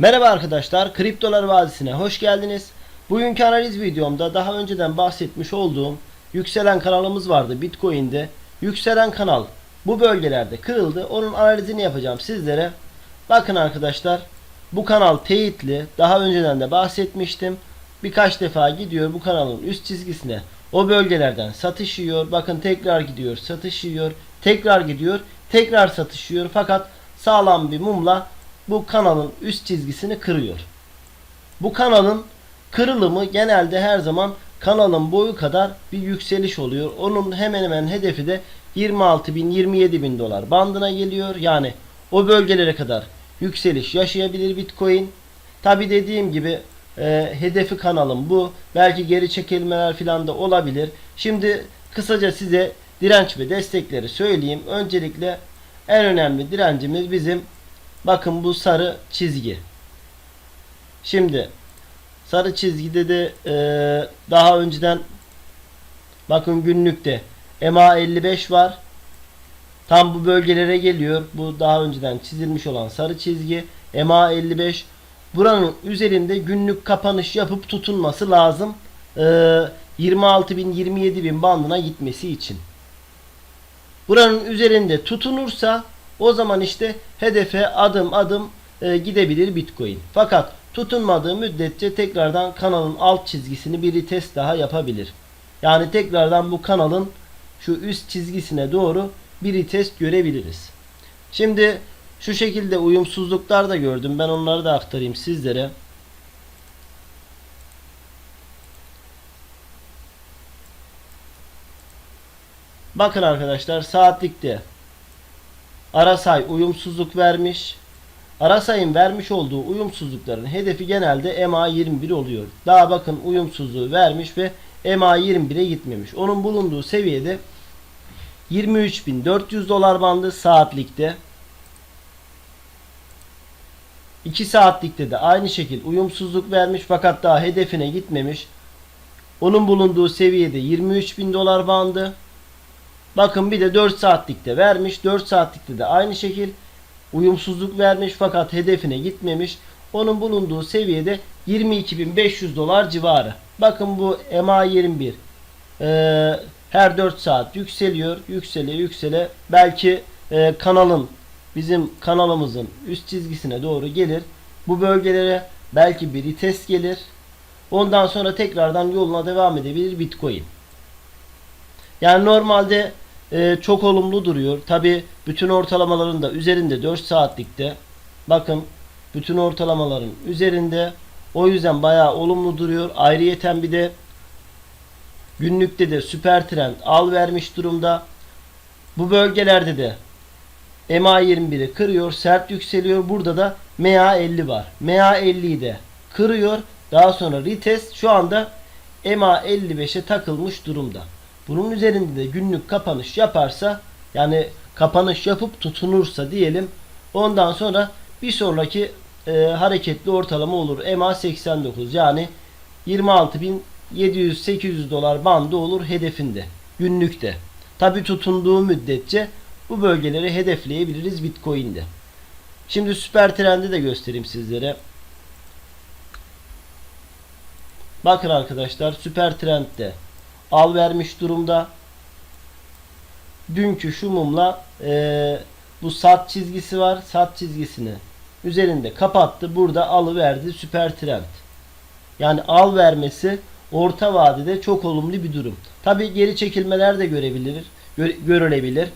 Merhaba arkadaşlar, Kriptolar Vadisi'ne hoş geldiniz. Bugünkü analiz videomda daha önceden bahsetmiş olduğum yükselen kanalımız vardı Bitcoin'de. Yükselen kanal bu bölgelerde kırıldı. Onun analizini yapacağım sizlere. Bakın arkadaşlar, bu kanal teyitli. Daha önceden de bahsetmiştim. Birkaç defa gidiyor bu kanalın üst çizgisine. O bölgelerden satış yiyor. Bakın tekrar gidiyor, satış yiyor. Tekrar gidiyor, tekrar satış yiyor. Fakat sağlam bir mumla bu kanalın üst çizgisini kırıyor. Bu kanalın kırılımı genelde her zaman kanalın boyu kadar bir yükseliş oluyor. Onun hemen hemen hedefi de 26 bin 27 bin dolar bandına geliyor. Yani o bölgelere kadar yükseliş yaşayabilir Bitcoin. Tabi dediğim gibi e, hedefi kanalım bu. Belki geri çekilmeler falan da olabilir. Şimdi kısaca size direnç ve destekleri söyleyeyim. Öncelikle en önemli direncimiz bizim Bakın bu sarı çizgi. Şimdi sarı çizgide de e, daha önceden bakın günlükte MA 55 var. Tam bu bölgelere geliyor. Bu daha önceden çizilmiş olan sarı çizgi. MA 55 buranın üzerinde günlük kapanış yapıp tutunması lazım. E, 26.000 27.000 bandına gitmesi için. Buranın üzerinde tutunursa o zaman işte hedefe adım adım e, gidebilir Bitcoin. Fakat tutunmadığı müddetçe tekrardan kanalın alt çizgisini bir test daha yapabilir. Yani tekrardan bu kanalın şu üst çizgisine doğru bir test görebiliriz. Şimdi şu şekilde uyumsuzluklar da gördüm. Ben onları da aktarayım sizlere. Bakın arkadaşlar saatlikte Arasay uyumsuzluk vermiş. Arasay'ın vermiş olduğu uyumsuzlukların hedefi genelde MA21 oluyor. Daha bakın uyumsuzluğu vermiş ve MA21'e gitmemiş. Onun bulunduğu seviyede 23.400 dolar bandı saatlikte. 2 saatlikte de aynı şekil uyumsuzluk vermiş fakat daha hedefine gitmemiş. Onun bulunduğu seviyede 23.000 dolar bandı. Bakın bir de 4 saatlikte vermiş. 4 saatlikte de aynı şekil uyumsuzluk vermiş fakat hedefine gitmemiş. Onun bulunduğu seviyede 22.500 dolar civarı. Bakın bu MA21 ee, her 4 saat yükseliyor. Yüksele yüksele belki e, kanalın bizim kanalımızın üst çizgisine doğru gelir. Bu bölgelere belki bir test gelir. Ondan sonra tekrardan yoluna devam edebilir Bitcoin. Yani normalde e, çok olumlu duruyor. Tabi bütün ortalamaların da üzerinde 4 saatlikte. Bakın bütün ortalamaların üzerinde. O yüzden bayağı olumlu duruyor. Ayrıyeten bir de günlükte de süper trend al vermiş durumda. Bu bölgelerde de MA21'i kırıyor, sert yükseliyor. Burada da MA50 var. MA50'yi de kırıyor. Daha sonra retest şu anda MA55'e takılmış durumda. Bunun üzerinde de günlük kapanış yaparsa yani kapanış yapıp tutunursa diyelim ondan sonra bir sonraki e, hareketli ortalama olur. MA 89 yani 26.700-800 dolar bandı olur hedefinde günlükte. Tabi tutunduğu müddetçe bu bölgeleri hedefleyebiliriz Bitcoin'de. Şimdi süper trendi de göstereyim sizlere. Bakın arkadaşlar süper trendde al vermiş durumda. Dünkü şu mumla e, bu sat çizgisi var. Sat çizgisini üzerinde kapattı. Burada alı verdi süper trend. Yani al vermesi orta vadede çok olumlu bir durum. Tabi geri çekilmeler de görebilir, gö görülebilir.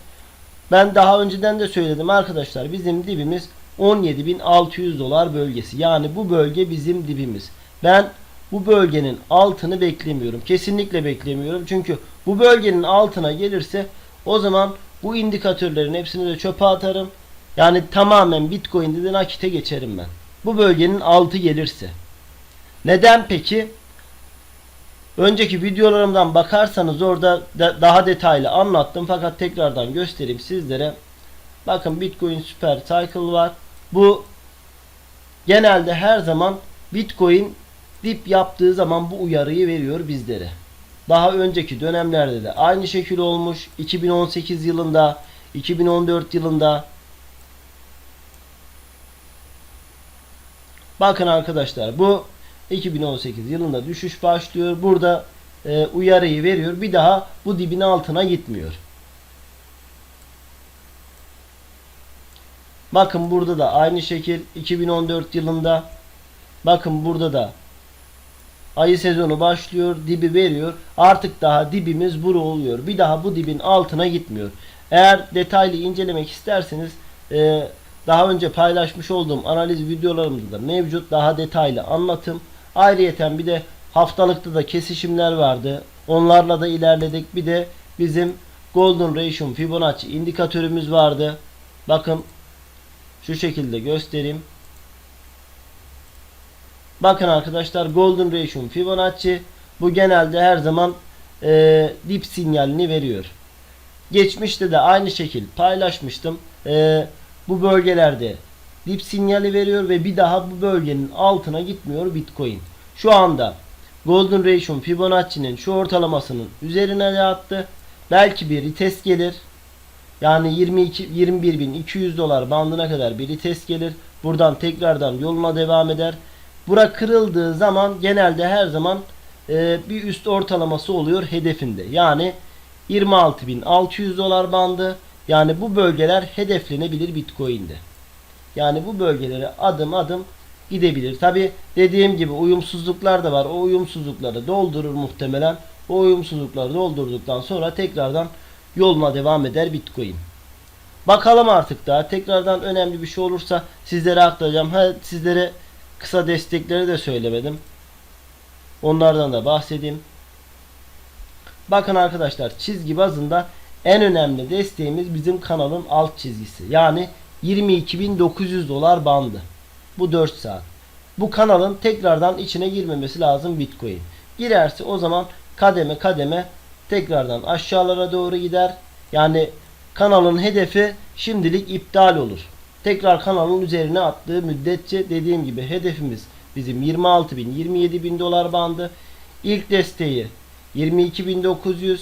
Ben daha önceden de söyledim arkadaşlar bizim dibimiz 17.600 dolar bölgesi. Yani bu bölge bizim dibimiz. Ben bu bölgenin altını beklemiyorum. Kesinlikle beklemiyorum. Çünkü bu bölgenin altına gelirse o zaman bu indikatörlerin hepsini de çöpe atarım. Yani tamamen Bitcoin'de de nakite geçerim ben. Bu bölgenin altı gelirse. Neden peki? Önceki videolarımdan bakarsanız orada da daha detaylı anlattım fakat tekrardan göstereyim sizlere. Bakın Bitcoin Super Cycle var. Bu genelde her zaman Bitcoin dip yaptığı zaman bu uyarıyı veriyor bizlere. Daha önceki dönemlerde de aynı şekil olmuş. 2018 yılında, 2014 yılında Bakın arkadaşlar bu 2018 yılında düşüş başlıyor. Burada e, uyarıyı veriyor. Bir daha bu dibin altına gitmiyor. Bakın burada da aynı şekil 2014 yılında bakın burada da ayı sezonu başlıyor dibi veriyor. Artık daha dibimiz buru oluyor. Bir daha bu dibin altına gitmiyor. Eğer detaylı incelemek isterseniz e, daha önce paylaşmış olduğum analiz videolarımda da mevcut. Daha detaylı anlatım. Ayrıyeten bir de haftalıkta da kesişimler vardı. Onlarla da ilerledik. Bir de bizim Golden Ratio Fibonacci indikatörümüz vardı. Bakın şu şekilde göstereyim. Bakın arkadaşlar Golden Ratio Fibonacci bu genelde her zaman e, dip sinyalini veriyor. Geçmişte de aynı şekil paylaşmıştım. E, bu bölgelerde dip sinyali veriyor ve bir daha bu bölgenin altına gitmiyor Bitcoin. Şu anda Golden Ratio Fibonacci'nin şu ortalamasının üzerine de attı. Belki bir retest gelir. Yani 22 21.200 dolar bandına kadar bir test gelir. Buradan tekrardan yoluna devam eder. Bura kırıldığı zaman genelde her zaman e, bir üst ortalaması oluyor hedefinde. Yani 26.600 dolar bandı. Yani bu bölgeler hedeflenebilir Bitcoin'de. Yani bu bölgelere adım adım gidebilir. Tabi dediğim gibi uyumsuzluklar da var. O uyumsuzlukları doldurur muhtemelen. O uyumsuzlukları doldurduktan sonra tekrardan yoluna devam eder Bitcoin. Bakalım artık daha tekrardan önemli bir şey olursa sizlere aktaracağım. Ha, sizlere kısa destekleri de söylemedim. Onlardan da bahsedeyim. Bakın arkadaşlar çizgi bazında en önemli desteğimiz bizim kanalın alt çizgisi. Yani 22.900 dolar bandı. Bu 4 saat. Bu kanalın tekrardan içine girmemesi lazım Bitcoin. Girerse o zaman kademe kademe tekrardan aşağılara doğru gider. Yani kanalın hedefi şimdilik iptal olur. Tekrar kanalın üzerine attığı müddetçe dediğim gibi hedefimiz bizim 26 bin 27 bin dolar bandı. İlk desteği 22.900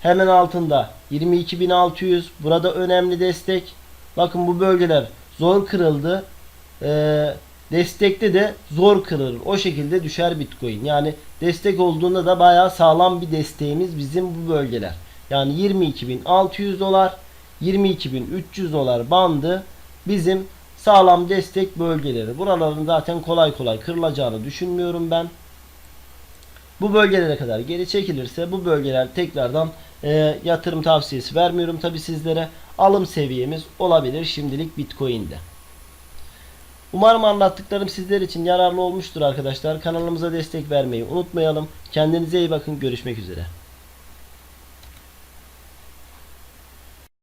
hemen altında 22.600 burada önemli destek. Bakın bu bölgeler zor kırıldı. Ee, destekte de zor kırılır. O şekilde düşer Bitcoin. Yani destek olduğunda da bayağı sağlam bir desteğimiz bizim bu bölgeler. Yani 22.600 dolar 22.300 dolar bandı bizim sağlam destek bölgeleri. Buraların zaten kolay kolay kırılacağını düşünmüyorum ben. Bu bölgelere kadar geri çekilirse bu bölgeler tekrardan e, yatırım tavsiyesi vermiyorum tabi sizlere. Alım seviyemiz olabilir şimdilik Bitcoin'de. Umarım anlattıklarım sizler için yararlı olmuştur arkadaşlar. Kanalımıza destek vermeyi unutmayalım. Kendinize iyi bakın. Görüşmek üzere.